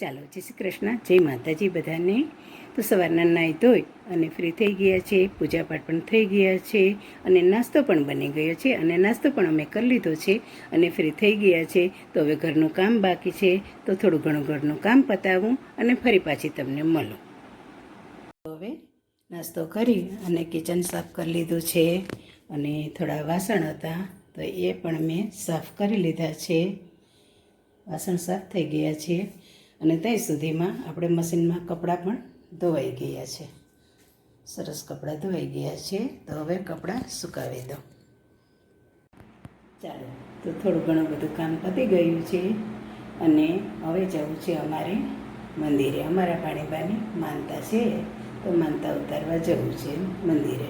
ચાલો, જય શ્રી કૃષ્ણ, જય માતાજી બધાને. તો સવારના નાહી ધોઈ અને ફ્રી થઈ ગયા છે, પૂજાપાઠ પણ થઈ ગયા છે અને નાસ્તો પણ બની ગયો છે અને નાસ્તો પણ અમે કરી લીધો છે અને ફ્રી થઈ ગયા છે. તો હવે ઘરનું કામ બાકી છે, તો થોડું ઘણું ઘરનું કામ પતાવું અને ફરી પાછી તમને મળું. હવે નાસ્તો કરી અને કિચન સાફ કરી લીધું છે અને થોડા વાસણ હતા, તો એ પણ મેં સાફ કરી લીધા છે. વાસણ સાફ થઈ ગયા છે. અને ત્યાં સુધીમાં આપણે મશીનમાં કપડાં પણ ધોવાઈ ગયા છે. સરસ કપડાં ધોવાઈ ગયા છે. તો હવે કપડાં સુકાવી દો ચાલો, તો થોડું ઘણું બધું કામ પતી ગયું છે અને હવે જવું છે અમારે મંદિરે. અમારા પાણીબાની માનતા છે, તો માનતા ઉતારવા જવું છે મંદિરે.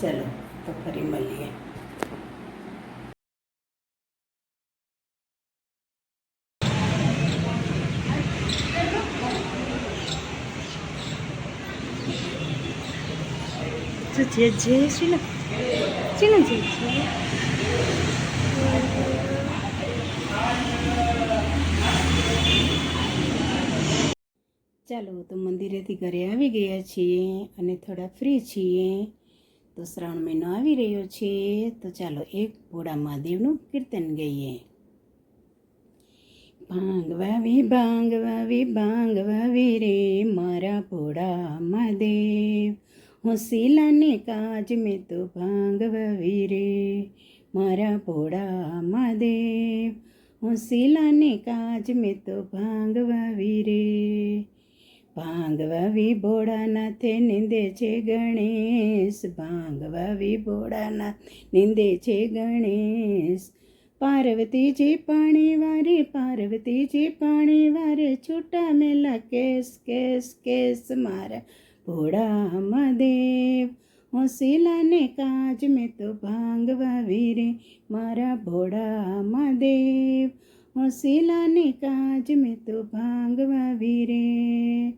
ચાલો, તો ફરી મળીએ. શું છે જે શીને શીને જે છે. ચાલો, તો મંદિરેથી ઘરે આવી ગયા છીએ અને થોડા ફ્રી છીએ. તો શ્રાવણ મહિનો આવી રહ્યો છે. તો ચાલો, એક ભોળા મહાદેવનું કીર્તન ગઈએ. ભાંગ વાવી ભાંગ વાવી ભાંગ વાવી રે. હું શીલાની કાજ મેં તો ભાંગવાવી રે મારા ભોળા મહાદેવ હું શીલાની કાજ મેં તો ભાંગવાવી રે ભાંગવાવી ભોળાનાથે નિંદે છે ગણેશ, ભાંગવાવી ભોળાનાથ નિંદે છે ગણેશ. પાર્વતીજી પાણી વારે, પાર્વતીજી પાણી વારે, છૂટા મેલા કેસ કેસ કેસ મારા ભોળા મહાદેવ હું શીલાને કાજ મેં તો ભાંગવા વીરે મારા ભોળા મહાદેવ હું શીલાને કાજ મેં તો ભાંગવા રે.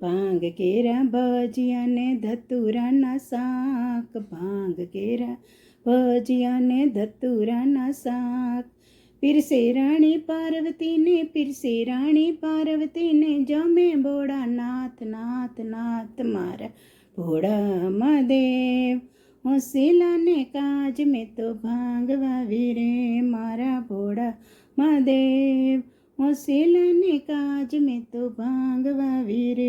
ભાંગ કેરા ભજીયાને ધતુરાના શાક. ભાંગ કેરા ભજીયાને ધતુરાના શાક. પીરસે રાણી પાર્વતીને પીરસે રાણી પાર્વતીને જમે ભોળા નાથ નાથ નાથ મારા ભોળા મહાદેવ હું શીલાને કાજ મેં તો ભાંગવાવી રે મારા ભોળા મહાદેવ હું શીલાને કાજ મેં તો ભાંગવાવી રે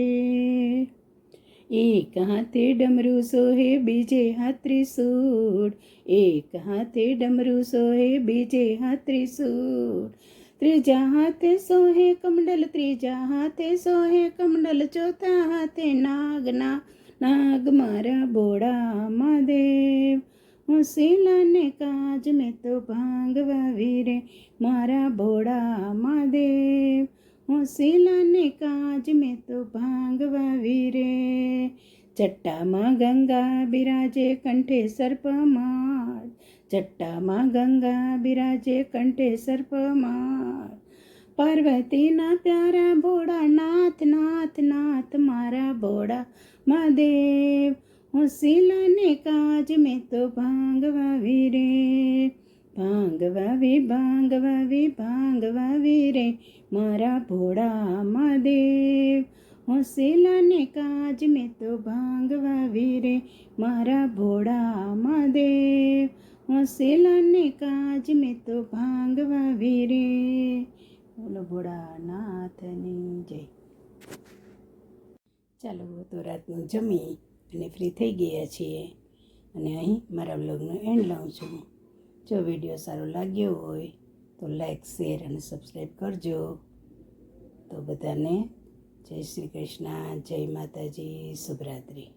એક હાથે ડમરું સોહે, બીજે હાથરી સૂટ. એક હાથે ડમરું સોહે, બીજે હાથરી સૂટ. ત્રીજા હાથે સોહે કમંડલ, ત્રીજા હાથે સોહે કમંડલ, ચોથા હાથે નાગના. નાગ મારા બોડા મહાદેવ હું શીલાને કાજ મેં તો ભાંગવા વીરે, મારા બોડા મહાદેવ હું શીલાને કાજ મેં તો ભાંગવા રે ચટ્ટામાં ગંગા બિરાજે કંઠે સર્પમાર ચટ્ટામાં ગંગા બિરાજે કંઠે સર્પમાર પાર્વતીના પ્યારા ભોળા નાથ નાથ નાથ મારા ભોળા મહાદેવ હું શીલાને કાજ મેં તો ભાંગવાવી ભાંગ ભાંગવાવી ભાંગવાવી ભાંગવાવી રે મારા ભોળા મહાદેવ હું શીલાને કાજ મેં તો ભાંગવાવી રે મારા ભોળા મહાદેવ હું શીલાને કાજ મેં તો ભાંગવાવી રે. બોલો ભોળાનાથની જય. ચાલો તો રાતનું જમી અને ફ્રી થઈ ગયા છીએ. અને અહીં મારા બ્લોગનું એન્ડ લાવું છું. જો વીડિયો સારો લાગ્યો હોય તો લાઈક, શેર અને સબસ્ક્રાઈબ કરજો. તો બધાને જય શ્રી કૃષ્ણ, જય માતાજી, શુભરાત્રી.